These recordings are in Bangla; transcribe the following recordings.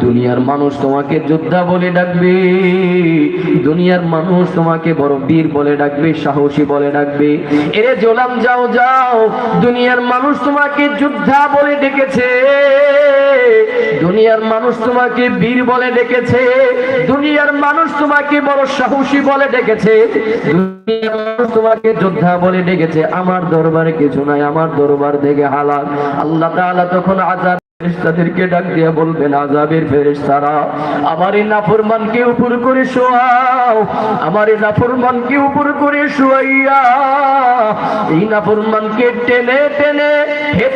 দুনিয়ার মানুষ তোমাকে যোদ্ধা বলে ডাকবে। দুনিয়ার মানুষ তোমাকে বড় বীর বলে ডাকবে, সাহসী বলে ডাকবে। এরে জোলাম যাও যাও, দুনিয়ার মানুষ তোমাকে যোদ্ধা বলে ডেকেছে। দুনিয়ার মানুষ তোমাকে বীর বলে ডেকেছে, দুনিয়ার মানুষ তোমাকে বড় সাহসী বলে ডেকেছে তোমাকে যোদ্ধা বলে ডেকেছে। আমার দরবারে কিছু নাই, আমার দরবার থেকে হালাল। আল্লাহ তাআলা তখন আজাদ ফেরেশতাদেরকে ডাক দিয়ে বলবেন, আজাবের ফেরেশতারা, আমার এই নাফরমানকে উপর করে শোয়াও, আমার এই নাফরমানকে উপর করে শোয়াইয়া, এই নাফরমানকে টেনে টেনে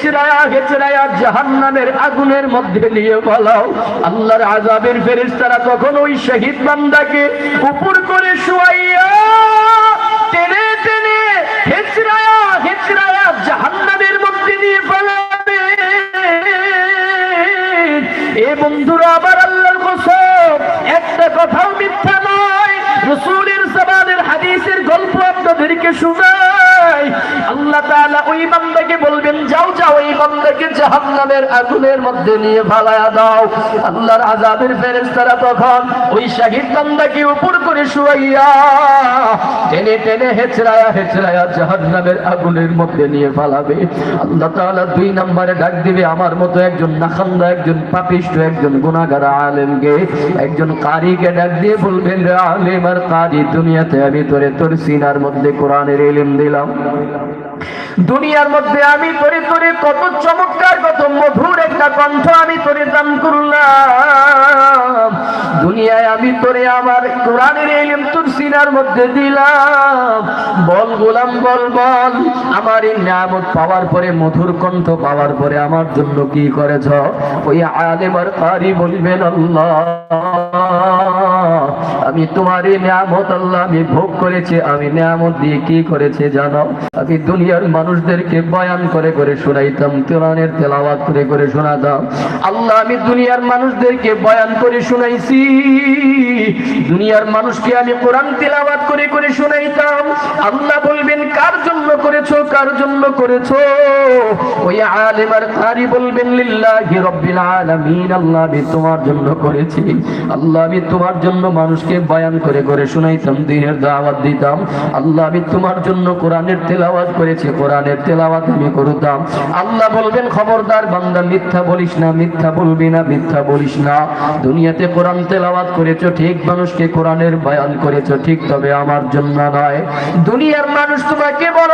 হেচড়ায়া একটা কথাও মিথ্যা নয়। রসুলের সবাদের হাদিসের গল্প আপনাদেরকে শোনাই। আল্লাহ তাআলা ওই বান্দাকে যাও যাও, এই বান্দাকে জাহান্নামের আগুনের মধ্যে নিয়ে ফালায়া দাও। আল্লাহর আযাবের ফেরেশতারা তখন ওই শাহিদ বান্দাকে উপর করে শুয়াইয়া টেনে টেনে হেচড়ায়া হেচড়ায়া জাহান্নামের আগুনের মধ্যে নিয়ে ফালাবে। আল্লাহ তাআলা দুই নম্বরে ডাক দিবে, আমার মতো একজন নাখান্দা, একজন পাপিষ্ট, একজন গুনাহগার আলেমকে, একজন কারিকে ডাক দিয়ে বলবেন, রে আলেম আর কারি, দুনিয়াতে আমি তোরে তোর সিনার মধ্যে কোরআনের ইলম দিলাম। দুনিয়ার মধ্যে আমি তোরে তোরে কত চমৎকার, কত মধুর একটা কণ্ঠ আমি তোরে দান করলাম। দুনিয়ায় আমি তোরে আমার কোরআনের ইলম তোর সিনার মধ্যে দিলাম। বল গোলাম, বল বল। আমার এই নিয়ামত পাওয়ার পরে, মধুর কণ্ঠ পাওয়ার পরে আমার জন্য কি করেছ? ওই আলেম আর কারি বলবেন, আল্লাহ, আমি তোমার এই নিয়ামত, আল্লাহ, আমি ভোগ করেছি। আমি নিয়ামত দিয়ে কি করেছে জানো? আমি দুনিয়ার মানুষদেরকে বয়ান করে করে শোনাইতাম, কোরআনের তেলাওয়াত করে করে শোনাতাম। আল্লাহ, আমি দুনিয়ার মানুষদেরকে বয়ান করে শোনাইছি। দুনিয়ার মানুষকে আমি কোরআন তেলাওয়াত করে করে শোনাইতাম। আল্লাহ বলবেন, কার জন্য করেছ, কার জন্য করেছ? ওই আলেম আর কারি বলবেন, লিল্লাহি রাব্বিল আলামিন, আল্লাহ আমি তোমার জন্য করেছি। আল্লাহ আমি তোমার জন্য মানুষকে বয়ান করে করে শুনাইতাম, দিনের দাওয়াত দিতাম। আল্লাহ আমি তোমার জন্য কোরআনের তেলাওয়াত করেছি, কোরআনের তেলাওয়াত আমি করতাম। আল্লাহ বলবেন, খবরদার বান্দা, মিথ্যা বলিস না, মিথ্যা বলবি না, মিথ্যা বলিস না। দুনিয়াতে কোরআন তেলাওয়াত করেছ, ঠিক মানুষকে কোরআনের বয়ান করেছ, ঠিক তবে আমার জন্য নয়। দুনিয়ার মানুষ তোমাকে বড়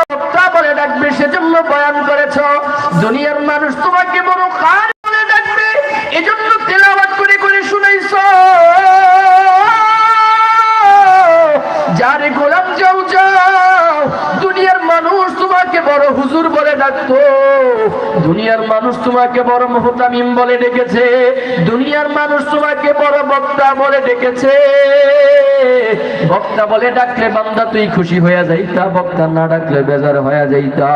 তোমাকে বড় মোহতামিম বলে ডেকেছে। দুনিয়ার মানুষ তোমাকে বড় বক্তা বলে ডেকেছে। বক্তা বলে ডাকলে বান্দা তুই খুশি হয়ে যাইতা, বক্তা না ডাকলে বেজার হয়ে যাইতা।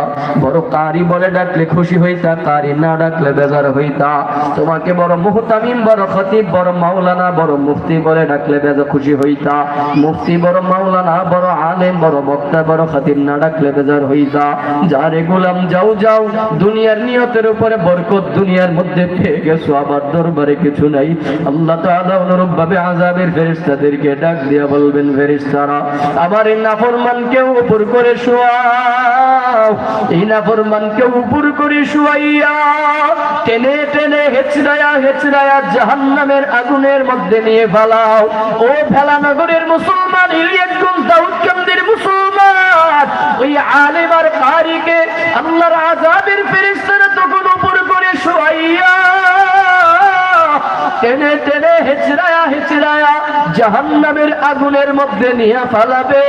বড় কারি বলে ডাকলে খুশি হইতা, কারি না ডাকলে বেজার হইতা। তোমাকে বড় মুহতামিম, বড় খতিব, বড় মাওলানা, বড় মুফতি বলে ডাকলে বেজার খুশি হইতা। মুফতি, বড় মাওলানা, বড় আলেম, বড় বক্তা, বড় খতিব না ডাকলে বেজার হইতা। যারে গোলাম যাও যাও, দুনিয়ার নিয়তের উপরে বরকত দুনিয়ার মধ্যে পেয়ে গেছো আবার দরবারে কিছু নাই। আল্লাহ তাআলা অনুরূপ ভাবে আযাবের ফেরেশতাদেরকে ডাক দিয়া বলবেন, ফেরেশতারা, আমার এই নাফরমানকে উপর করে শোয়াও। এই নাফরমানকে উপর করে শোয়াইয়া টেনে টেনে হেচড়ায়া হেচড়ায়া জাহান্নামের আগুনের মধ্যে নিয়ে ফেলাও। ও ফেলানগরের মুসলমান ইলিয়াসগঞ্জ দাউদকান্দির মুসলমান, ওই আলেম আর কারিকে জাহান্নামের আগুনের মধ্যে নিয়ে ফালাবে।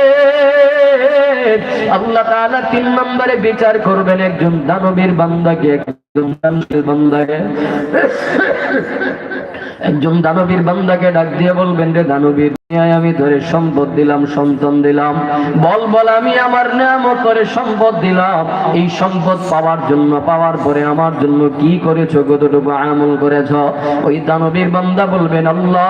আল্লাহ তাআলা তিন নম্বরে বিচার করবেন একজন দানবীর বান্দাকে, একজন দানবীর বান্দাকে। একজন দানবীর বান্দাকে ডাক দিয়ে বলবেন, রে দানবীর, দুনিয়ায় আমি তোরে সম্পদ দিলাম, সন্তান দিলাম। বল বল, আমি আমার নামত করে সম্পদ দিলাম। এই সম্পদ পাওয়ার জন্য, পাওয়ার পরে আমার জন্য কি করেছ, কতটুকু আমল করেছ? ওই দানবীর বান্দা বলবেন, আল্লাহ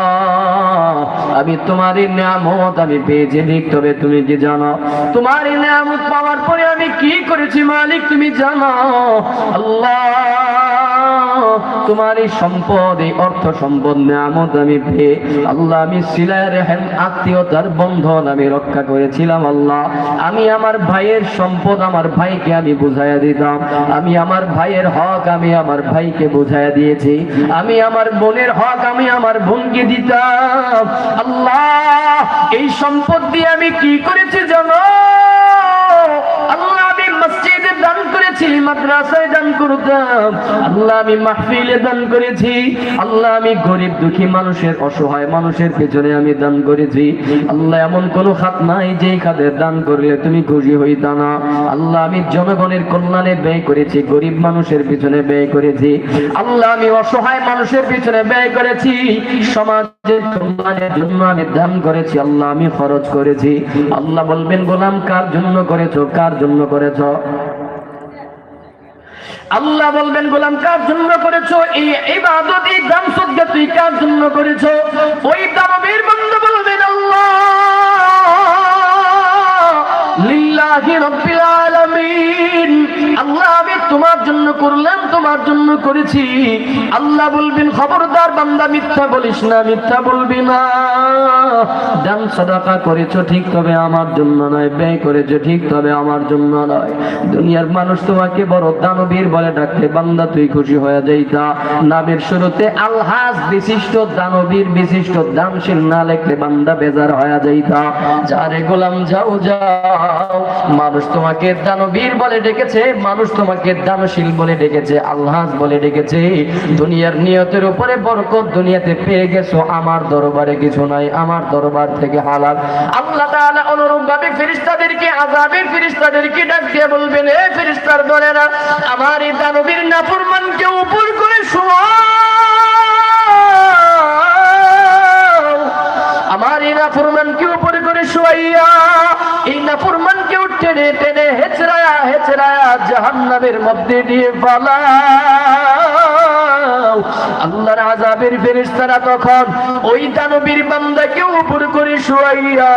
আমি তোমার নিয়ামত আমি পেয়েছি, ঠিক তবে তুমি কি জানো? তোমার এই নিয়ামত পাওয়ার পরে আমি কি করেছি মালিক তুমি জানো? আল্লাহ! তোমার এই সম্পদ, এই অর্থ সম্পদ, নিয়ামত আমি পেয়ে আল্লাহ আমি সিলায় রেহেন আত্মীয়তার বন্ধন আমি রক্ষা করেছিলাম আল্লাহ। আমি আমার ভাইয়ের সম্পদ আমার ভাইকে আমি বুঝাইয়া দিতাম। আমি আমার ভাইয়ের হক আমি আমার ভাইকে বুঝাইয়া দিয়েছি। আমি আমার বোনের হক আমি আমার বোনকে দিতাম। আল্লাহ, এই সম্পদ দিয়ে আমি কি করেছি জানো? আল্লাহ আমি মসজিদে দান করেছি মাদ্রাসায় দান করতাম। আল্লাহ আমি মাহফিলে দান করেছি। আল্লাহ আমি গরিব দুঃখী মানুষের, অসহায় মানুষের পেছনে আমি দান করেছি। আল্লাহ এমন কোন খাত নাই যেই খাতে দান করলে তুমি খুশি হইতা না। আল্লাহ আমি জনগণের কল্যাণে ব্যয় করেছি, গরিব মানুষের পিছনে ব্যয় করেছি। আল্লাহ আমি অসহায় মানুষের পিছনে ব্যয় করেছি। সমাজের কল্যাণের জন্য আমি দান করেছি, আল্লাহ আমি খরচ করেছি। আল্লাহ বলবেন, গোলাম কার জন্য করেছ, কার জন্য করেছ? আল্লাহ বলবেন, গোলাম, কার জন্য করেছ এই ইবাদত, এই সদ্গা তুই কার জন্য করেছ? ওই দামের বন্ধু তোমার জন্য করেছি। আল্লাহ বলবেন, খবরদার বান্দা, মিথ্যা বলিস না, মিথ্যা বলবি না। দান সাদাকা করেছ ঠিক, তবে আমার জন্য নয়, ব্যয় করেছ ঠিক, তবে আমার জন্য নয়। দুনিয়ার মানুষ তোমাকে বড় দানবীর বলে ডাকলে বান্দা, তুই খুশি হয়ে যাইতা নামের শুরুতে আলহাজ, বিশিষ্ট দানবীর, বিশিষ্ট দানশীল না লেখলে বান্দা বেজার হয়ে যাইতা যারে গোলাম, যাও যাও। মানুষ তোমাকে দানবীর বলে ডেকেছে, মানুষ তোমাকে দানশীল বলে ডেকেছে, আল্লাহ বলে ডেকেছে, দুনিয়ার নিয়তের উপরে বরকত দুনিয়াতে পেয়ে গেছো, আমার দরবারে কিছু নাই, আমার দরবার থেকে হালাল। আল্লাহ তাআলা অনুরূপ ভাবে ফেরেশতাদেরকে, আযাবের ফেরেশতাদেরকে ডাক দিয়ে বলবেন, এ ফেরেশতার দলেরা, আমার এই দানবীর নাফরমানকে উপর করে শোয়াও। জাহান্নামের মধ্যে দিয়ে পালাও আল্লাহর আযাবের ফেরেশতারা তখন ওই দানবীর বান্দাকে উপর করে শোয়াইয়া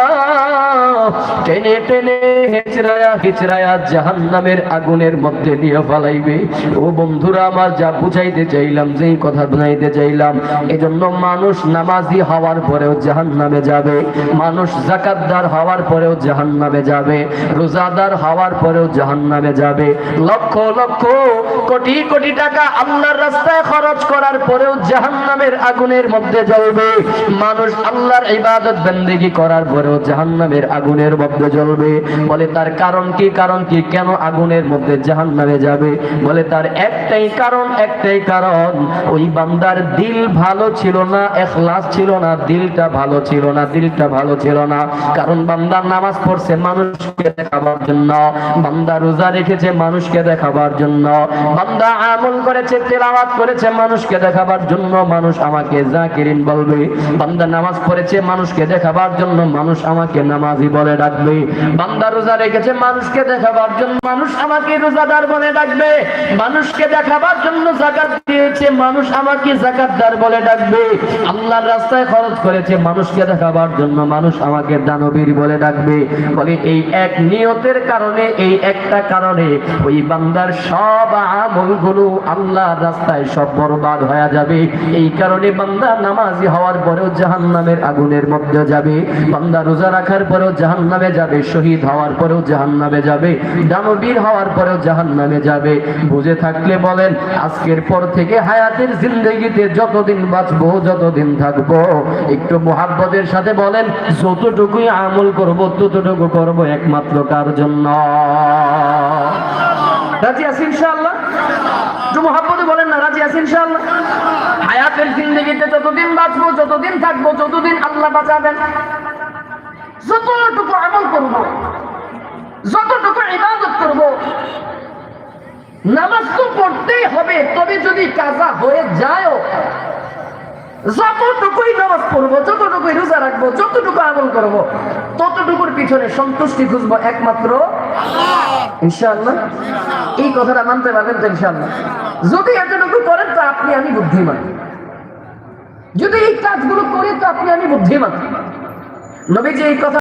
টেনে টেনে হেচড়ায়া হেচড়ায়া জাহান্নামের আগুনের মধ্যে দিয়ে ফালাইবে। ও বন্ধুরা, আমার যা বুঝাইতে চাইলাম, যেই কথা বুঝাইতে চাইলাম, এজন্য মানুষ নামাজি হওয়ার পরেও জাহান্নামে যাবে। মানুষ জাকাতদার হওয়ার পরেও জাহান্নামে যাবে। রোজাদার হওয়ার পরেও জাহান্নামে যাবে। লক্ষ লক্ষ কোটি কোটি টাকা আল্লাহর রাস্তায় খরচ করার পরেও জাহান্নামের আগুনের মধ্যে জ্বলবে। মানুষ আল্লাহর ইবাদত বন্দেগি করার পরেও জাহান্নামের আগুনের মধ্যে জ্বলবে। বলে তার কারণ কি? কারণ কি? কেন আগুনের মধ্যে জাহান্নামে যাবে? বলে তার একটাই কারণ একটাই কারণ, ওই বান্দার দিল ভালো ছিল না, এখলাস ছিল না, দিলটা ভালো ছিল না, দিলটা ভালো ছিল না। কারণ বান্দা নামাজ পড়ছে মানুষকে দেখাবার জন্য, বান্দা রোজা রেখেছে মানুষকে দেখাবার জন্য। বান্দা আমল করেছে, তেলাওয়াত করেছে মানুষকে দেখাবার জন্য মানুষ আমাকে জাকিরিন বলবে, বান্দা নামাজ পড়েছে, মানুষকে দেখাবার জন্য মানুষ আমাকে নামাজি বলে ডাকবে। বান্দা রোজা রেখেছে, মানুষকে দেখাবার জন্য মানুষ আমাকে রোজাদার বলে ডাকবে। মানুষকে দেখাবার জন্য জাকাত দিয়েছে, মানুষ আমাকে জাকাতদার বলে ডাকবে। আল্লাহর রাস্তায় খরচ করেছে, মানুষকে দেখাবার জন্য মানুষ আমাকে দানবীর বলে ডাকবে। বলে, এই এক নিয়তের কারণে, এই একটা কারণে ওই বান্দার সব আমলগুলো আল্লাহর রাস্তায় সব বরবাদ হয়ে যাবে। এই কারণে বান্দা নামাজি হওয়ার পরেও জাহান্নামের আগুনের মধ্যে যাবে। বান্দা রোজা রাখার পরেও জাহান্নামে যাবে। শহীদ হওয়ার পরেও জাহান্নামে যাবে। দানবীর হওয়ার পরেও জাহান্নামে যাবে। বুঝে থাকলে বলেন, আজকের পর থেকে হায়াতের জিন্দগিতে যতদিন বাঁচবো, যতদিন থাকব। একটু মোহাব্বতের সাথে বলেন, যতটুকুই আমল করব, ততটুকু করব একমাত্র কার জন্য? রাজি আছি ইনশাআল্লাহ? মোহাব্বতে বলেন হায়াতের জিন্দগিতে যতদিন বাঁচবো, যতদিন থাকব, যতদিন আল্লাহ বাঁচাবেন, যতটুকু আমল করব, যতটুকু ইবাদত করব, নামাজ তো পড়তেই হবে, তবে যদি কাজা হয়ে যায়ও, যতটুকুই নামাজ পড়ব, যতটুকুই রোজা রাখব, যতটুকু আমল করব, ততটুকুর পিছনে সন্তুষ্টি খুঁজবো একমাত্র ইনশাআল্লাহ। এই কথাটা মানতে পারবেন তো ইনশাআল্লাহ। যদি আপনি আমি বুদ্ধিমান। যদি এই কাজগুলো করি তো আপনি আমি বুদ্ধিমান। নবীজি এই কথা